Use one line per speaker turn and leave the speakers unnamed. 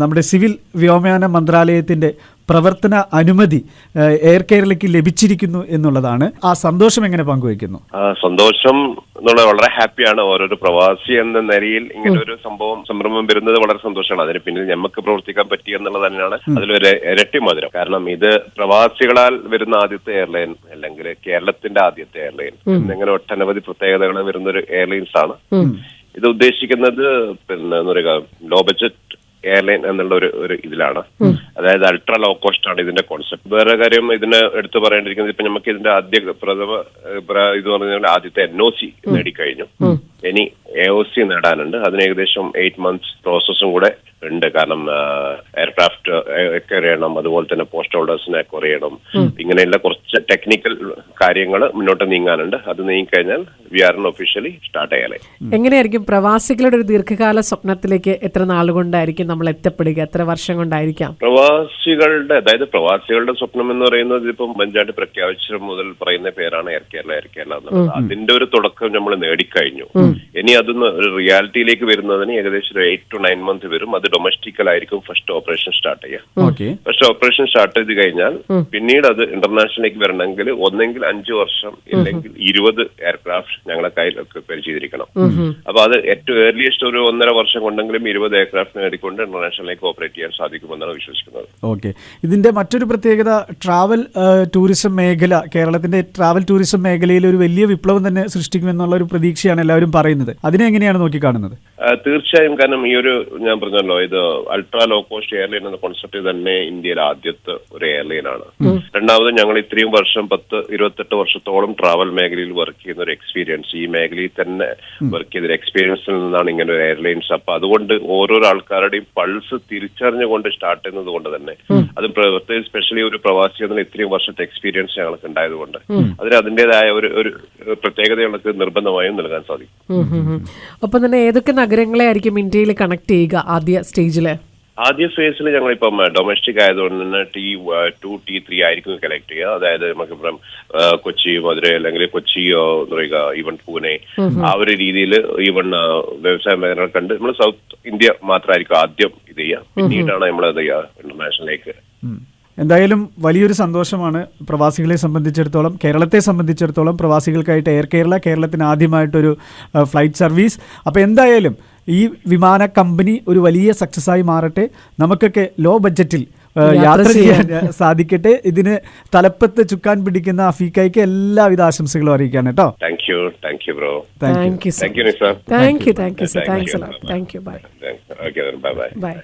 നമ്മുടെ സിവിൽ വ്യോമയാന മന്ത്രാലയത്തിന്റെ പ്രവർത്തന അനുമതി എയർ കേരളയ്ക്ക് ലഭിച്ചിരിക്കുന്നു എന്നുള്ളതാണ്. ആ സന്തോഷം എങ്ങനെ പങ്കുവയ്ക്കുന്നു?
സന്തോഷം എന്നുള്ളത് വളരെ ഹാപ്പിയാണ്. ഓരോരോ പ്രവാസി എന്ന നിലയിൽ ഇങ്ങനെ ഒരു സംഭവം സംരംഭം വരുന്നത് വളരെ സന്തോഷമാണ്. അതിന് പിന്നിൽ നമുക്ക് പ്രവർത്തിക്കാൻ പറ്റി എന്നുള്ളത് തന്നെയാണ് അതിലൊരു ഇരട്ടി മധുരം. കാരണം ഇത് പ്രവാസികളാൽ വരുന്ന ആദ്യത്തെ എയർലൈൻ അല്ലെങ്കിൽ കേരളത്തിന്റെ ആദ്യത്തെ എയർലൈൻ. എന്നിങ്ങനെ ഒട്ടനവധി പ്രത്യേകതകൾ വരുന്ന ഒരു എയർലൈൻസ് ആണ് ഇത് ഉദ്ദേശിക്കുന്നത് പിന്നെ എന്താ പറയുക ലോ ബഡ്ജറ്റ് എയർലൈൻ എന്നുള്ള ഒരു ഒരു ഇതിലാണ്. അതായത് അൾട്രാ ലോ കോസ്റ്റ് ആണ് ഇതിന്റെ കോൺസെപ്റ്റ്. വേറെ കാര്യം ഇതിന് എടുത്തു പറയേണ്ടിരിക്കുന്നത് ഇപ്പൊ നമുക്ക് ഇതിന്റെ ആദ്യ പ്രഥമ ഇത് പറഞ്ഞാൽ ആദ്യത്തെ എൻ ഒ സി നേടിക്കഴിഞ്ഞു. ഇനി എ ഒ സി നേടാനുണ്ട്. അതിന് ഏകദേശം എയ്റ്റ് മന്ത്സ് പ്രോസസ്സും കൂടെ ഉണ്ട്. കാരണം എയർക്രാഫ്റ്റ് ഒക്കെ അറിയണം അതുപോലെ തന്നെ പോസ്റ്റ് ഹോൾഡേഴ്സിനെ ഒക്കെ ചെയ്യണം ഇങ്ങനെയുള്ള കുറച്ച് ടെക്നിക്കൽ കാര്യങ്ങൾ മുന്നോട്ട് നീങ്ങാനുണ്ട്. അത് നീങ്ങിക്കഴിഞ്ഞാൽ വി ആർ ഒഫീഷ്യലി സ്റ്റാർട്ട് ചെയ്യാലേ.
എങ്ങനെയായിരിക്കും പ്രവാസികളുടെ ഒരു ദീർഘകാല സ്വപ്നത്തിലേക്ക് എത്ര നാളുകൊണ്ടായിരിക്കും നമ്മൾ എത്തപ്പെടുക? എത്ര വർഷം കൊണ്ടായിരിക്കാം?
പ്രവാസികളുടെ അതായത് പ്രവാസികളുടെ സ്വപ്നം എന്ന് പറയുന്നത് ഇപ്പം പഞ്ചായത്ത് പ്രഖ്യാപിച്ച മുതൽ പറയുന്ന പേരാണ് എയർ കേരള എയർ കേരള എന്നുള്ളത് അതിന്റെ ഒരു തുടക്കം നമ്മൾ നേടിക്കഴിഞ്ഞു. ഇനി അതൊന്ന് ഒരു റിയാലിറ്റിയിലേക്ക് വരുന്നതിന് ഏകദേശം ഒരു എയ്റ്റ് ടു നയൻ മന്ത് വരും. അത് ഡൊമസ്റ്റിക്കൽ ആയിരിക്കും ഫസ്റ്റ് ഓപ്പറേഷൻ സ്റ്റാർട്ട് ചെയ്യുക
ചെയ്യാം.
പക്ഷെ ഓപ്പറേഷൻ സ്റ്റാർട്ട് ചെയ്ത് കഴിഞ്ഞാൽ പിന്നീട് അത് ഇന്റർനാഷണലിലേക്ക് വരണമെങ്കിൽ ഒന്നെങ്കിൽ അഞ്ചു വർഷം ഇല്ലെങ്കിൽ ഇരുപത് എയർക്രാഫ്റ്റ് ഞങ്ങളെ കയ്യിലൊക്കെ പരിചയിച്ചിരിക്കണം അപ്പൊ അത് ഏറ്റവും ഏർലിയസ്റ്റ് ഒരു ഒന്നര വർഷം കൊണ്ടെങ്കിലും ഇരുപത് എയർക്രാഫ്റ്റ് നേടിക്കൊണ്ട് ഇന്റർനാഷണലിലേക്ക് ഓപ്പറേറ്റ് ചെയ്യാൻ സാധിക്കുമെന്നാണ് വിശ്വസിക്കുന്നത്.
ഓക്കെ ഇതിന്റെ മറ്റൊരു പ്രത്യേകത ട്രാവൽ ടൂറിസം മേഖല കേരളത്തിന്റെ ട്രാവൽ ടൂറിസം മേഖലയിൽ ഒരു വലിയ വിപ്ലവം തന്നെ സൃഷ്ടിക്കുമെന്നുള്ള ഒരു പ്രതീക്ഷയാണ് എല്ലാവരും പറയുന്നത്. അതിനെ എങ്ങനെയാണ് നോക്കിക്കാണുന്നത്?
കാണുന്നത് തീർച്ചയായും കാരണം ഈ ഒരു ഞാൻ പറഞ്ഞല്ലോ ഇത് അൾട്രാ ലോ കോസ്റ്റ് എയർലൈൻ എന്ന കോൺസെപ്റ്റ് തന്നെ ഇന്ത്യയിലെ ആദ്യത്തെ ഒരു എയർലൈൻ ആണ്. രണ്ടാമത് ഞങ്ങൾ ഇത്രയും വർഷം പത്ത് ഇരുപത്തെട്ട് വർഷത്തോളം ട്രാവൽ മേഖലയിൽ വർക്ക് ചെയ്യുന്ന ഒരു എക്സ്പീരിയൻസ് ഈ മേഖലയിൽ തന്നെ വർക്ക് ചെയ്ത എക്സ്പീരിയൻസിൽ നിന്നാണ് ഇങ്ങനെ ഒരു എയർലൈൻസ് അപ്പൊ അതുകൊണ്ട് ഓരോ ആൾക്കാരുടെയും പൾസ് തിരിച്ചറിഞ്ഞുകൊണ്ട് സ്റ്റാർട്ട് ചെയ്യുന്നത് കൊണ്ട് തന്നെ അത് പ്രത്യേകിച്ച് സ്പെഷ്യലി ഒരു പ്രവാസി എന്നുള്ള ഇത്രയും വർഷത്തെ എക്സ്പീരിയൻസ് ഞങ്ങൾക്ക് ഉണ്ടായതുകൊണ്ട് അതിന് അതിന്റേതായ ഒരു ഒരു പ്രത്യേകത ഞങ്ങൾക്ക് നിർബന്ധമായും നൽകാൻ സാധിക്കും.
ഒപ്പം തന്നെ ഏതൊക്കെ നഗരങ്ങളെ ആയിരിക്കും ഇന്ത്യയിൽ കണക്ട് ചെയ്യുക ആദ്യ സ്റ്റേജിൽ
ആദ്യ ഫേസിൽ ഞങ്ങളിപ്പം ഡൊമസ്റ്റിക് ആയതുകൊണ്ട് തന്നെ ടി ടു ടി ത്രീ ആയിരിക്കും കളക്ട് ചെയ്യുക. അതായത് നമുക്കിപ്പം കൊച്ചി മധുര അല്ലെങ്കിൽ കൊച്ചി എന്ന് എന്താ പറയുക ഈവൻ പൂനെ ആ ഒരു രീതിയിൽ ഈവൻ ആ, വ്യവസായ മേഖല കണ്ട് നമ്മൾ സൗത്ത് ഇന്ത്യ മാത്രമായിരിക്കും ആദ്യം ഇത് ചെയ്യുക. പിന്നീടാണ് നമ്മൾ അത് ചെയ്യുക ഇന്റർനാഷണലിലേക്ക്
എന്തായാലും വലിയൊരു സന്തോഷമാണ് പ്രവാസികളെ സംബന്ധിച്ചിടത്തോളം കേരളത്തെ സംബന്ധിച്ചിടത്തോളം പ്രവാസികൾക്കായിട്ട് എയർ കേരള കേരളത്തിന് ആദ്യമായിട്ടൊരു ഫ്ലൈറ്റ് സർവീസ് അപ്പോൾ എന്തായാലും ഈ വിമാന കമ്പനി ഒരു വലിയ സക്സസ് ആയി മാറട്ടെ. നമുക്കൊക്കെ ലോ ബഡ്ജറ്റിൽ യാത്ര ചെയ്യാൻ സാധിക്കട്ടെ. ഇതിന് തലപ്പത്ത് ചുക്കാൻ പിടിക്കുന്ന അഫീക്കയ്ക്ക് എല്ലാവിധ ആശംസകളും അറിയിക്കാണ് കേട്ടോ.
Thank you thank you bro
thank you
thank
thank
thank
bye
bye